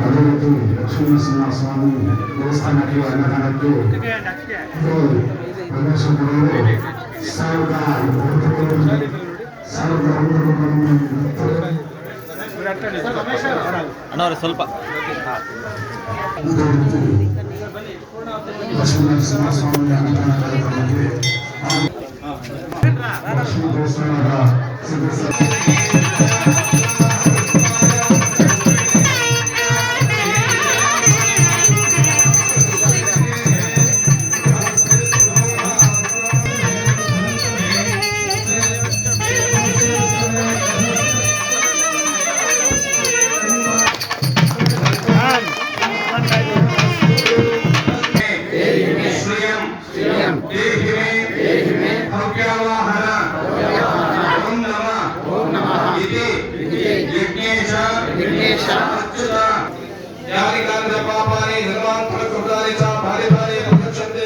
ಅದೇ ರೀತಿ ಲಕ್ಷ್ಮೀನರಸಿಂಹ ಸ್ವಾಮಿ ದೇವಸ್ಥಾನಕ್ಕೆ ಅನ್ನದಾನಕ್ಕೆ ಪ್ರವೇಶ ಕೊಡಲು ಸಾವಿರದ ಐವತ್ತು ರೂಪಾಯಿ ಸಾವಿರದ ಐನೂರು ರೂಪಾಯಿ ಅಣ್ಣವ್ರೆ ಸ್ವಲ್ಪ ಇದೇ ರೀತಿ ಲಕ್ಷ್ಮೀನರಸಿಂಹ విఘ్నేశ. యాదికాంత పాపాని నిర్వాంకుల కృతాని చ భారి భారి ప్రదక్షంతే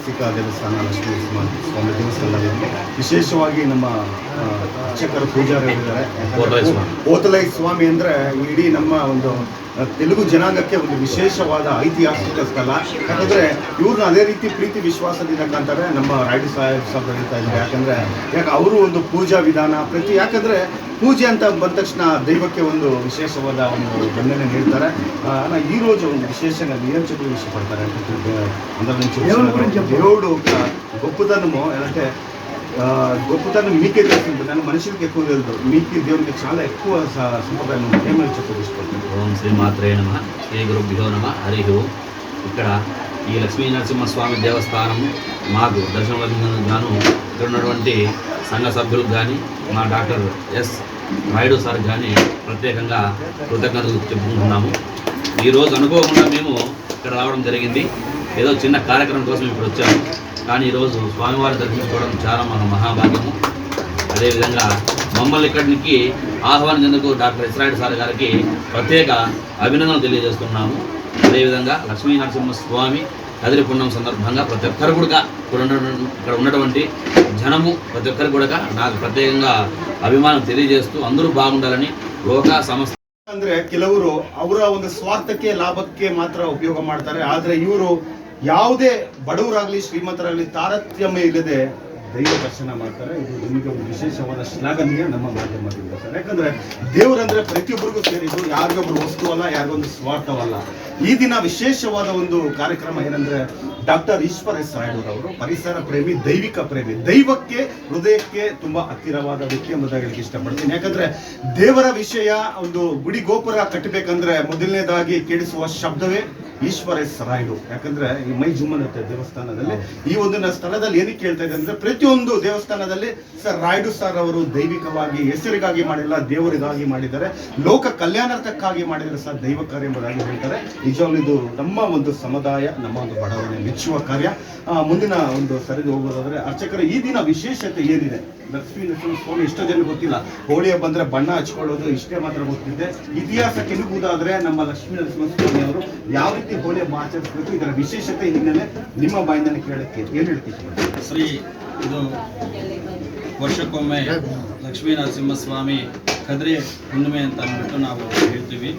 ಐತಿಹಾಸಿಕ ದೇವಸ್ಥಾನ ಲಕ್ಷ್ಮೀ ಸ್ವಾಮಿ ದೇವಸ್ಥಾನದಲ್ಲಿ ವಿಶೇಷವಾಗಿ ನಮ್ಮ ಅರ್ಚಕರು ಪೂಜಾರಿ ಇದ್ದಾರೆ ಓತಲೈ ಸ್ವಾಮಿ. ಅಂದರೆ ಇಡೀ ನಮ್ಮ ಒಂದು ತೆಲುಗು ಜನಾಂಗಕ್ಕೆ ಒಂದು ವಿಶೇಷವಾದ ಐತಿಹಾಸಿಕ ಸ್ಥಳ ಯಾಕಂದ್ರೆ ಇವ್ರನ್ನ ಅದೇ ರೀತಿ ಪ್ರೀತಿ ವಿಶ್ವಾಸದಿಂದ ಕಾಣ್ತಾರೆ ನಮ್ಮ ರಾಯ್ಡು ಸಾಹೇಬ್ ಸಾಹೇಬ್ ಹೇಳ್ತಾ ಇದ್ದಾರೆ ಯಾಕಂದ್ರೆ ಯಾಕೆ ಅವರು ಒಂದು ಪೂಜಾ ವಿಧಾನ ಪ್ರತಿ ಯಾಕಂದ್ರೆ ಪೂಜೆ ಅಂತ ಬಂದ ತಕ್ಷಣ ದೈವಕ್ಕೆ ಒಂದು ವಿಶೇಷವಾದ ಒಂದು ಗಣನೆ ನೀಡ್ತಾರೆ ಆ, ನಾ ಈ రోజు ಒಂದು విశేషంగా ఏం చెప్పి ఇష్టపడతారు అంటే అందరి నుంచి దేవుడి గురించి చెప్పు. దేవుడు ఒక గొప్పతనము అంటే ఆ, గొప్పతనం మీకే తెలుస్తుంది కానీ మనుషులకి ఎక్కువ తెలుదు మీకు దేవునికి చాలా ఎక్కువ సంప్రదాయం ఉంది. ఏమని చెప్పి ఓం శ్రీ మాత్రే నమ. శ్రీ గురుభ్యో నమ. హరి ఓం. ఇక్కడ ఈ లక్ష్మీ నరసింహస్వామి దేవస్థానం మాకు దర్శనం గాను ఇక్కడ ఉన్నటువంటి సంఘ సభ్యులకు కానీ మా డాక్టర్ ఎస్ నాయుడు సార్ కానీ ప్రత్యేకంగా కృతజ్ఞతలు చెప్పుకుంటున్నాము. ఈరోజు అనుకోకుండా మేము ఇక్కడ రావడం జరిగింది. ఏదో చిన్న కార్యక్రమం కోసం ఇప్పుడు వచ్చాము. కానీ ఈరోజు స్వామివారి దర్శించుకోవడం చాలా మన మహాభాగ్యము అదేవిధంగా మమ్మల్ని ఇక్కడికి ఆహ్వానించేందుకు డాక్టర్ ఇస్రాయిల్ సార్ గారికి ప్రత్యేక అభినందనలు తెలియజేస్తున్నాము అదేవిధంగా లక్ష్మీ నరసింహ స్వామి కదిరి పుణ్యం సందర్భంగా ప్రతి ఒక్కరు కూడా ఇక్కడ ఉన్న- ఇక్కడ ఉన్నటువంటి జనము ప్రతి ఒక్కరు కూడా నాకు ప్రత్యేకంగా అభిమానం తెలియజేస్తూ అందరూ బాగుండాలని లోక సంస్థ ಅಂದ್ರೆ ಕೆಲವರು ಅವರ ಒಂದು ಸ್ವಾರ್ಥಕ್ಕೆ ಲಾಭಕ್ಕೆ ಮಾತ್ರ ಉಪಯೋಗ ಮಾಡ್ತಾರೆ ಆದ್ರೆ ಇವರು ಯಾವುದೇ ಬಡವರಾಗಲಿ, ಶ್ರೀಮಂತರಾಗಲಿ ತಾರತಮ್ಯ ಇಲ್ಲದೆ ದೈವ ದರ್ಶನ ಮಾಡ್ತಾರೆ. ಇದು ನಿಮಗೆ ಒಂದು ವಿಶೇಷವಾದ ಶ್ಲಾಘನೀಯ ನಮ್ಮ ಮಾಧ್ಯಮದಿಂದ ಸರ್. ಯಾಕಂದ್ರೆ ದೇವರಂದ್ರೆ ಪ್ರತಿಯೊಬ್ಬರಿಗೂ ಸೇರಿದ್ದು ಯಾರಿಗೊಬ್ರು ವಸ್ತು ಅಲ್ಲ, ಯಾರಿಗೊಂದು ಸ್ವಾರ್ಥವಲ್ಲ. ಈ ದಿನ ವಿಶೇಷವಾದ ಒಂದು ಕಾರ್ಯಕ್ರಮ ಏನಂದ್ರೆ ಡಾಕ್ಟರ್ ಈಶ್ವರ ಎಸ್ ರಾಯಡೂರವರು ಪರಿಸರ ಪ್ರೇಮಿ, ದೈವಿಕ ಪ್ರೇಮಿ. ದೈವಕ್ಕೆ, ಹೃದಯಕ್ಕೆ ತುಂಬಾ ಹತ್ತಿರವಾದ ವ್ಯಕ್ತಿ ಎಂಬುದಾಗಿ ಇಷ್ಟಪಡ್ತೀನಿ. ಯಾಕಂದ್ರೆ ದೇವರ ವಿಷಯ ಒಂದು ಗುಡಿ ಗೋಪುರ ಕಟ್ಟಬೇಕಂದ್ರೆ ಮೊದಲನೇದಾಗಿ ಕೇಳಿಸುವ ಶಬ್ದವೇ ಈಶ್ವರ ಎಸ್ ರಾಯುಡು ಯಾಕಂದ್ರೆ ಈ ಮೈ ಜುಮ್ಮನತ್ತೆ ದೇವಸ್ಥಾನದಲ್ಲಿ ಈ ಒಂದು ಸ್ಥಳದಲ್ಲಿ ಏನಕ್ಕೆ ಕೇಳ್ತಾ ಇದೆ ಅಂದ್ರೆ ಪ್ರತಿಯೊಂದು ದೇವಸ್ಥಾನದಲ್ಲಿ ಸರ್ ರಾಯ್ಡು ಸರ್ ಅವರು ದೈವಿಕವಾಗಿ ಹೆಸರಿಗಾಗಿ ಮಾಡಿಲ್ಲ, ದೇವರಿಗಾಗಿ ಮಾಡಿದ್ದಾರೆ, ಲೋಕ ಕಲ್ಯಾಣಾರ್ಥಕ್ಕಾಗಿ ಮಾಡಿದರೆ ಸರ್ ದೈವ ಕಾರ್ಯ ಎಂಬುದಾಗಿ ಹೇಳ್ತಾರೆ. ನಿಜವಾಗ್ಲೂ ಇದು ನಮ್ಮ ಒಂದು ಸಮುದಾಯ, ನಮ್ಮ ಒಂದು ಬಡವಣೆ ಮೆಚ್ಚುವ ಕಾರ್ಯ. ಮುಂದಿನ ಒಂದು ಸರಿದು ಹೋಗೋದಾದ್ರೆ ಅರ್ಚಕರ, ಈ ದಿನ ವಿಶೇಷತೆ ಏನಿದೆ? ಲಕ್ಷ್ಮೀ ನರಸಿಂಹ ಸ್ವಾಮಿ ಎಷ್ಟೋ ಜನ ಗೊತ್ತಿಲ್ಲ. ಹೋಳಿ ಹಬ್ಬ ಅಂದ್ರೆ ಬಣ್ಣ ಹಚ್ಕೊಳ್ಳೋದು ಇಷ್ಟೇ ಮಾತ್ರ ಗೊತ್ತಿದೆ. ಇತಿಹಾಸ ಕೆಣಕುವುದಾದ್ರೆ ನಮ್ಮ ಲಕ್ಷ್ಮೀ ನರಸಿಂಹ ಸ್ವಾಮಿ ಅವರು ಯಾವ ರೀತಿ ಹೋಳಿ ಹಬ್ಬ ಆಚರಿಸಬೇಕು ಇದರ ವಿಶೇಷತೆ ಹಿನ್ನೆಲೆ ನಿಮ್ಮ ಬಾಯಿಂದ ಕೇಳಕ್ಕೆ ಏನ್ ಹೇಳ್ತೀವಿ ಶ್ರೀ ಇದು ವರ್ಷಕ್ಕೊಮ್ಮೆ ಲಕ್ಷ್ಮೀ ನರಸಿಂಹಸ್ವಾಮಿ ಕದ್ರಿ ಹುಣ್ಣಿಮೆ ಅಂತ ಅಂದ್ಬಿಟ್ಟು ನಾವು ಹೇಳ್ತೀವಿ.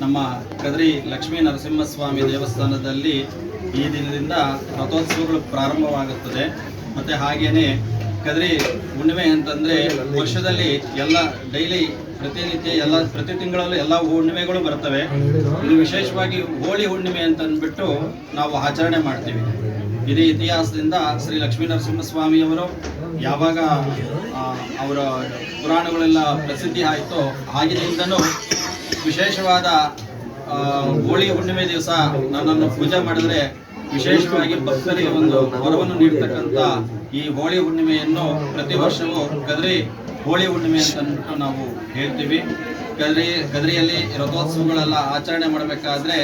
ನಮ್ಮ ಕದ್ರಿ ಲಕ್ಷ್ಮೀ ನರಸಿಂಹಸ್ವಾಮಿ ದೇವಸ್ಥಾನದಲ್ಲಿ ಈ ದಿನದಿಂದ ರಥೋತ್ಸವಗಳು ಪ್ರಾರಂಭವಾಗುತ್ತದೆ. ಮತ್ತು ಹಾಗೆಯೇ ಕದ್ರಿ ಹುಣ್ಣಿಮೆ ಅಂತಂದರೆ ವರ್ಷದಲ್ಲಿ ಎಲ್ಲ ಡೈಲಿ ಪ್ರತಿನಿತ್ಯ ಎಲ್ಲ, ಪ್ರತಿ ತಿಂಗಳಲ್ಲೂ ಎಲ್ಲ ಹುಣ್ಣಿಮೆಗಳು ಬರ್ತವೆ. ಇದು ವಿಶೇಷವಾಗಿ ಹೋಳಿ ಹುಣ್ಣಿಮೆ ಅಂತ ಅಂದ್ಬಿಟ್ಟು ನಾವು ಆಚರಣೆ ಮಾಡ್ತೀವಿ. ಇದೇ ಇತಿಹಾಸದಿಂದ ಶ್ರೀ ಲಕ್ಷ್ಮೀ ನರಸಿಂಹಸ್ವಾಮಿಯವರು ಯಾವಾಗ ಅವರ ಪುರಾಣಗಳೆಲ್ಲ ಪ್ರಸಿದ್ಧಿ ಆಯಿತೋ ಆಗಿನಿಂದನೂ ವಿಶೇಷವಾದ ಹೋಳಿ ಹುಣ್ಣಿಮೆ ದಿವಸ ನನ್ನನ್ನು ಪೂಜೆ ಮಾಡಿದ್ರೆ ವಿಶೇಷವಾಗಿ ಭಕ್ತರಿಗೆ ಒಂದು ವರವನ್ನು ನೀಡ್ತಕ್ಕಂಥ ಈ ಹೋಳಿ ಹುಣ್ಣಿಮೆಯನ್ನು ಪ್ರತಿ ವರ್ಷವೂ ಕದ್ರಿ ಹೋಳಿ ಹುಣ್ಣಿಮೆ ಅಂತ ನಾವು ಹೇಳ್ತೀವಿ. ಕದ್ರಿ, ಕದ್ರಿಯಲ್ಲಿ ರಥೋತ್ಸವಗಳೆಲ್ಲ ಆಚರಣೆ ಮಾಡಬೇಕಾದ್ರೆ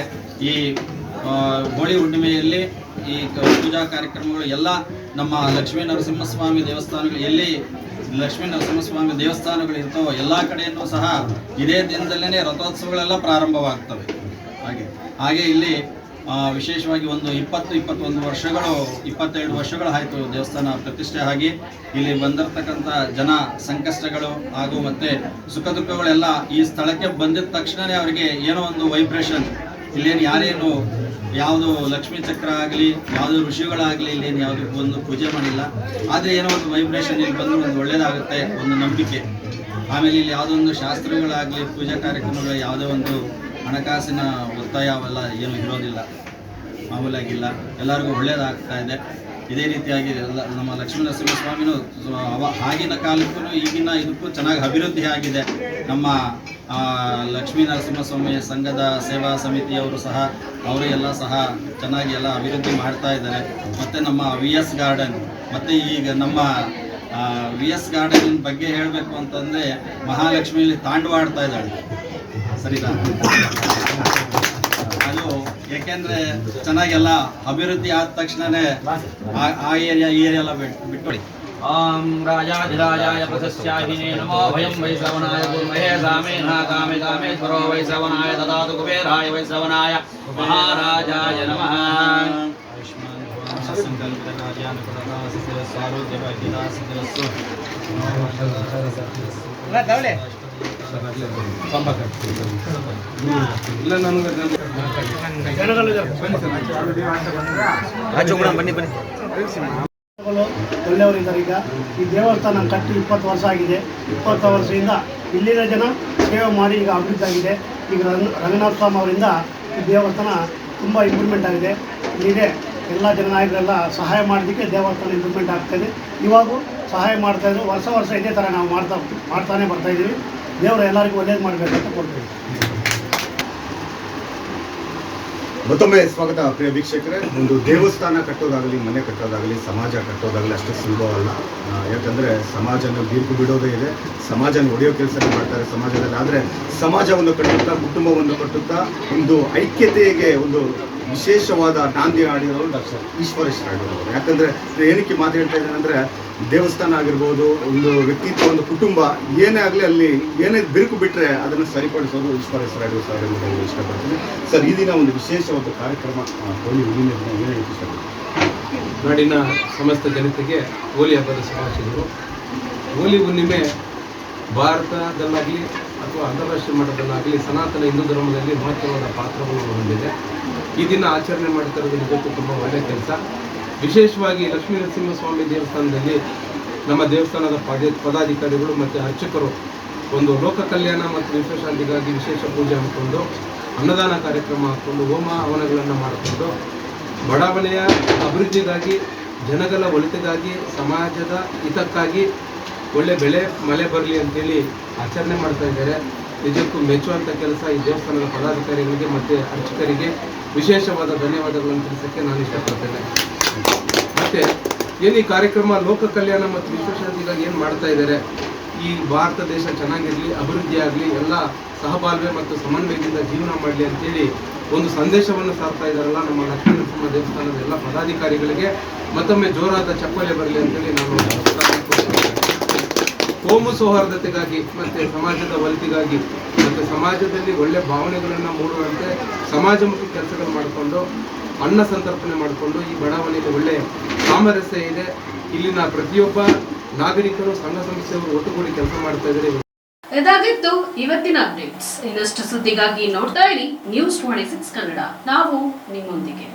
ಈ ಹೋಳಿ ಹುಣ್ಣಿಮೆಯಲ್ಲಿ ಈ ಪೂಜಾ ಕಾರ್ಯಕ್ರಮಗಳು ಎಲ್ಲ ನಮ್ಮ ಲಕ್ಷ್ಮೀ ನರಸಿಂಹಸ್ವಾಮಿ ದೇವಸ್ಥಾನಗಳು ಎಲ್ಲಿ ಲಕ್ಷ್ಮೀ ನರಸಿಂಹಸ್ವಾಮಿ ದೇವಸ್ಥಾನಗಳು ಇರ್ತವೋ ಎಲ್ಲ ಕಡೆಯನ್ನು ಸಹ ಇದೇ ದಿನದಲ್ಲೇ ರಥೋತ್ಸವಗಳೆಲ್ಲ ಪ್ರಾರಂಭವಾಗ್ತವೆ. ಹಾಗೆ ಹಾಗೆ ಇಲ್ಲಿ ವಿಶೇಷವಾಗಿ ಒಂದು ಇಪ್ಪತ್ತು, ಇಪ್ಪತ್ತೊಂದು ವರ್ಷಗಳು, ಇಪ್ಪತ್ತೆರಡು ವರ್ಷಗಳು ಆಯಿತು ದೇವಸ್ಥಾನ ಪ್ರತಿಷ್ಠೆ ಆಗಿ. ಇಲ್ಲಿ ಬಂದಿರತಕ್ಕಂಥ ಜನ ಸಂಕಷ್ಟಗಳು ಹಾಗೂ ಮತ್ತೆ ಸುಖ ದುಃಖಗಳೆಲ್ಲ ಈ ಸ್ಥಳಕ್ಕೆ ಬಂದಿದ ತಕ್ಷಣವೇ ಅವರಿಗೆ ಏನೋ ಒಂದು ವೈಬ್ರೇಷನ್ ಇಲ್ಲೇನು ಯಾರೇನು ಯಾವುದು ಲಕ್ಷ್ಮೀ ಚಕ್ರ ಆಗಲಿ, ಯಾವುದು ಋಷಿಗಳಾಗಲಿ ಇಲ್ಲೇನು ಯಾವುದು ಒಂದು ಪೂಜೆ ಮಾಡಿಲ್ಲ. ಆದರೆ ಏನೋ ಒಂದು ವೈಬ್ರೇಷನ್ ಇಲ್ಲಿ ಬಂದ್ರೆ ಒಂದು ಒಳ್ಳೆಯದಾಗುತ್ತೆ ಒಂದು ನಂಬಿಕೆ. ಆಮೇಲೆ ಇಲ್ಲಿ ಯಾವುದೋ ಒಂದು ಶಾಸ್ತ್ರಗಳಾಗಲಿ, ಪೂಜಾ ಕಾರ್ಯಕ್ರಮಗಳು ಯಾವುದೇ ಒಂದು ಹಣಕಾಸಿನ ಒತ್ತಾಯ ಅವೆಲ್ಲ ಏನು ಇರೋದಿಲ್ಲ. ಮಾಮೂಲಾಗಿಲ್ಲ. ಎಲ್ಲರಿಗೂ ಒಳ್ಳೇದಾಗ್ತಾ ಇದೆ. ಇದೇ ರೀತಿಯಾಗಿ ಎಲ್ಲ ನಮ್ಮ ಲಕ್ಷ್ಮೀ ನರಸಿಂಹಸ್ವಾಮಿನೂ ಅವ ಆಗಿನ ಕಾಲಕ್ಕೂ ಈಗಿನ ಇದಕ್ಕೂ ಚೆನ್ನಾಗಿ ಅಭಿವೃದ್ಧಿ ಆಗಿದೆ. ನಮ್ಮ ಲಕ್ಷ್ಮೀ ನರಸಿಂಹ ನರಸಿಂಹಸ್ವಾಮಿ ಸಂಘದ ಸೇವಾ ಸಮಿತಿಯವರು ಸಹ, ಅವರು ಎಲ್ಲ ಸಹ ಚೆನ್ನಾಗಿ ಎಲ್ಲ ಅಭಿವೃದ್ಧಿ ಮಾಡ್ತಾ ಇದ್ದಾರೆ. ಮತ್ತು ನಮ್ಮ ವಿ ಎಸ್ ಗಾರ್ಡನ್ ಮತ್ತು ಈಗ ನಮ್ಮ ವಿ ಎಸ್ ಗಾರ್ಡನ್ ಬಗ್ಗೆ ಹೇಳಬೇಕು ಅಂತಂದರೆ ಮಹಾಲಕ್ಷ್ಮಿಯಲ್ಲಿ ತಾಂಡವಾಡ್ತಾ ಇದ್ದಾಳೆ. ಸರಿನಾ? ಯಾಕೆಂದ್ರೆ ಚೆನ್ನಾಗೆಲ್ಲ ಅಭಿವೃದ್ಧಿ ಆದ ತಕ್ಷಣನೇ ಆ ಏರಿಯಾ ಈ ಏರಿಯಾ ಎಲ್ಲ ಬಿಟ್ಬಿಡಿ. ಓಂ ರಾಜಾಧಿರಾಜಾಯ ಪ್ರಶಸ್ಯಾಹಿನೇ ನಮೋ ವಯಂ ವೈಶ್ರವಣಾಯ ಗುರುಮಹೇ ಸಾಮೇ ನಾಗಾಮಿ ಕಾಮೇಶ್ವರೋ ವೈಶ್ರವಣಾಯ ದದಾತು ಕುಬೇರಾಯ ವೈಶ್ರವಣಾಯ ಮಹಾರಾಜಾಯ ನಮಃ. ಆಯುಷ್ಮಾನ್ ಸಂಕಲ್ಪದ ಸರ್ ಈಗ. ಈ ದೇವಸ್ಥಾನ ಕಟ್ಟಿ ಇಪ್ಪತ್ತು ವರ್ಷ ಆಗಿದೆ. ಇಪ್ಪತ್ತು ವರ್ಷದಿಂದ ಇಲ್ಲಿನ ಜನ ಸೇವೆ ಮಾಡಿ ಈಗ ಅಭಿವೃದ್ಧಿ ಆಗಿದೆ. ಈಗ ರಂಗನಾಥ ಸ್ವಾಮಿ ಅವರಿಂದ ಈ ದೇವಸ್ಥಾನ ತುಂಬ ಇಂಪ್ರೂವ್ಮೆಂಟ್ ಆಗಿದೆ. ಇಲ್ಲಿಗೆ ಎಲ್ಲ ಜನ ಜನನಾಯಕರೆಲ್ಲ ಸಹಾಯ ಮಾಡೋದಕ್ಕೆ ದೇವಸ್ಥಾನ ಇಂಪ್ರೂವ್ಮೆಂಟ್ ಆಗ್ತಾಯಿದೆ ಇವಾಗೂ ಸಹಾಯ ಮಾಡ್ತಾ ಇದ್ರು. ವರ್ಷ ವರ್ಷ ಇದೇ ಥರ ನಾವು ಮಾಡ್ತಾ, ಮಾಡ್ತಾನೆ ಬರ್ತಾಯಿದ್ದೀವಿ ದೇವರು, ಎಲ್ಲರಿಗೂ ಒಳ್ಳೇದು ಮಾಡಬೇಕಂತ ಕೊಡ್ತೀವಿ ಮತ್ತೊಮ್ಮೆ ಸ್ವಾಗತ ಪ್ರಿಯ ವೀಕ್ಷಕರೇ. ಒಂದು ದೇವಸ್ಥಾನ ಕಟ್ಟೋದಾಗಲಿ, ಮನೆ ಕಟ್ಟೋದಾಗಲಿ, ಸಮಾಜ ಕಟ್ಟೋದಾಗಲಿ ಅಷ್ಟು ಸುಲಭವಲ್ಲ ಯಾಕಂದರೆ ಸಮಾಜನ ಬೀರ್ಕು ಬಿಡೋದೇ ಇದೆ. ಸಮಾಜನ ಒಡೆಯೋ ಕೆಲಸ ಮಾಡ್ತಾರೆ ಸಮಾಜದಲ್ಲಿ. ಆದರೆ ಸಮಾಜವನ್ನು ಕಟ್ಟುತ್ತಾ, ಕುಟುಂಬವನ್ನು ಕಟ್ಟುತ್ತಾ, ಒಂದು ಐಕ್ಯತೆಗೆ ಒಂದು ವಿಶೇಷವಾದ ನಾಂದಿ ಹಾಡಿರೋರು ಡಾಕ್ಟರ್ ಈಶ್ವರೇಶ್ ಹಾಡಿರೋರು ಯಾಕಂದ್ರೆ ಏನಕ್ಕೆ ಮಾತು ಹೇಳ್ತಾ ಇದ್ದೇನೆ ಅಂದ್ರೆ ದೇವಸ್ಥಾನ ಆಗಿರ್ಬೋದು, ಒಂದು ವ್ಯಕ್ತಿತ್ವ, ಒಂದು ಕುಟುಂಬ, ಏನೇ ಆಗಲಿ ಅಲ್ಲಿ ಏನೇ ಬಿರುಕು ಬಿಟ್ಟರೆ ಅದನ್ನು ಸರಿಪಡಿಸೋದು ಈಶ್ವರೇಶ್ ರಾಡಿರೋ ಸರ್ ಹೇಳಲು ಇಷ್ಟಪಡ್ತೀನಿ. ಸರ್, ಈ ದಿನ ಒಂದು ವಿಶೇಷವಾದ ಕಾರ್ಯಕ್ರಮ ಹೋಲಿ ಹೋಳಿ ಹುಣ್ಣಿಮೆ ದಿನ ಏನು ಇಷ್ಟಪಡ್ತೀನಿ ನಾಡಿನ ಸಮಸ್ತ ಜನತೆಗೆ ಹೋಲಿ ಹಬ್ಬದ ಶುಭಾಶಯಗಳು. ಹೋಲಿ ಹುಣ್ಣಿಮೆ ಭಾರತದಲ್ಲಾಗಲಿ ಅಥವಾ ಅಂತಾರಾಷ್ಟ್ರೀಯ ಮಟ್ಟದಲ್ಲಾಗಲಿ ಸನಾತನ ಹಿಂದೂ ಧರ್ಮದಲ್ಲಿ ಮಹತ್ವವಾದ ಪಾತ್ರವನ್ನು ಹೊಂದಿದೆ. ಈ ದಿನ ಆಚರಣೆ ಮಾಡ್ತಾ ಇರೋದು ನಿಜಕ್ಕೂ ತುಂಬ ಒಳ್ಳೆಯ ಕೆಲಸ. ವಿಶೇಷವಾಗಿ ಲಕ್ಷ್ಮೀ ನರಸಿಂಹಸ್ವಾಮಿ ದೇವಸ್ಥಾನದಲ್ಲಿ ನಮ್ಮ ದೇವಸ್ಥಾನದ ಪದ, ಪದಾಧಿಕಾರಿಗಳು ಮತ್ತು ಅರ್ಚಕರು ಒಂದು ಲೋಕ ಕಲ್ಯಾಣ ಮತ್ತು ವಿಶ್ವಶಾಂತಿಗಾಗಿ ವಿಶೇಷ ಪೂಜೆ ಹಾಕ್ಕೊಂಡು ಅನ್ನದಾನ ಕಾರ್ಯಕ್ರಮ ಹಾಕ್ಕೊಂಡು, ಹೋಮ ಹವನಗಳನ್ನು ಮಾಡಿಕೊಂಡು, ಬಡಾವಣೆಯ ಅಭಿವೃದ್ಧಿಗಾಗಿ, ಜನಗಳ ಒಳಿತಿಗಾಗಿ, ಸಮಾಜದ ಹಿತಕ್ಕಾಗಿ ಒಳ್ಳೆ ಬೆಳೆ, ಮಳೆ ಬರಲಿ ಅಂತೇಳಿ ಆಚರಣೆ ಮಾಡ್ತಾ ಇದ್ದಾರೆ. ನಿಜಕ್ಕೂ ಮೆಚ್ಚುವಂಥ ಕೆಲಸ ಈ ದೇವಸ್ಥಾನದ ಪದಾಧಿಕಾರಿಗಳಿಗೆ ಮತ್ತು ಅರ್ಚಕರಿಗೆ. ವಿಶೇಷವಾದ ಧನ್ಯವಾದಗಳನ್ನು ತಿಳಿಸೋಕ್ಕೆ ನಾನು ಇಷ್ಟಪಡ್ತೇನೆ. ಮತ್ತೆ ಏನು ಈ ಕಾರ್ಯಕ್ರಮ ಲೋಕ ಕಲ್ಯಾಣ ಮತ್ತು ವಿಶ್ವಶಾಂತಿಗಾಗಿ ಏನು ಮಾಡ್ತಾ ಇದ್ದಾರೆ? ಈ ಭಾರತ ದೇಶ ಚೆನ್ನಾಗಿರಲಿ, ಅಭಿವೃದ್ಧಿ ಆಗಲಿ, ಎಲ್ಲ ಸಹಬಾಳ್ವೆ ಮತ್ತು ಸಮನ್ವಯದಿಂದ ಜೀವನ ಮಾಡಲಿ ಅಂತೇಳಿ ಒಂದು ಸಂದೇಶವನ್ನು ಸಾರ್ತಾ ಇದ್ದಾರಲ್ಲ ನಮ್ಮ ಲಕ್ಷ್ಮೀ ನರಸಿಂಹ ದೇವಸ್ಥಾನದ ಎಲ್ಲ ಪದಾಧಿಕಾರಿಗಳಿಗೆ. ಮತ್ತೊಮ್ಮೆ ಜೋರಾದ ಚಪ್ಪಲೆ ಬರಲಿ ಅಂತೇಳಿ ನಾನು. ಕೋಮು ಸೌಹಾರ್ದತೆಗಾಗಿ ಮತ್ತು ಸಮಾಜದ ಒಳಿತಿಗಾಗಿ ಮತ್ತೆ ಸಮಾಜದಲ್ಲಿ ಒಳ್ಳೆ ಭಾವನೆಗಳನ್ನು ಮೂಡುವಂತೆ ಸಮಾಜಮುಖಿ ಕೆಲಸಗಳು ಮಾಡಿಕೊಂಡು, ಅನ್ನ ಸಂತರ್ಪಣೆ ಮಾಡಿಕೊಂಡು ಈ ಬಡಾವಣೆಯಲ್ಲಿ ಒಳ್ಳೆ ಸಾಮರಸ್ಯ ಇದೆ. ಇಲ್ಲಿನ ಪ್ರತಿಯೊಬ್ಬ ನಾಗರಿಕರು ಸಂಘ ಸಂಸ್ಥೆಯವರು ಒಟ್ಟುಗೂಡಿ ಕೆಲಸ ಮಾಡ್ತಾ ಇದ್ದಾರೆ. ಇದಾಗಿತ್ತು ಇವತ್ತಿನ ಅಪ್ಡೇಟ್ಸ್. ಇನ್ನಷ್ಟು ಸುದ್ದಿಗಾಗಿ ನೋಡ್ತಾ ಇರಿ. News twenty six Kannada. ನಾವು ನಿಮ್ಮೊಂದಿಗೆ.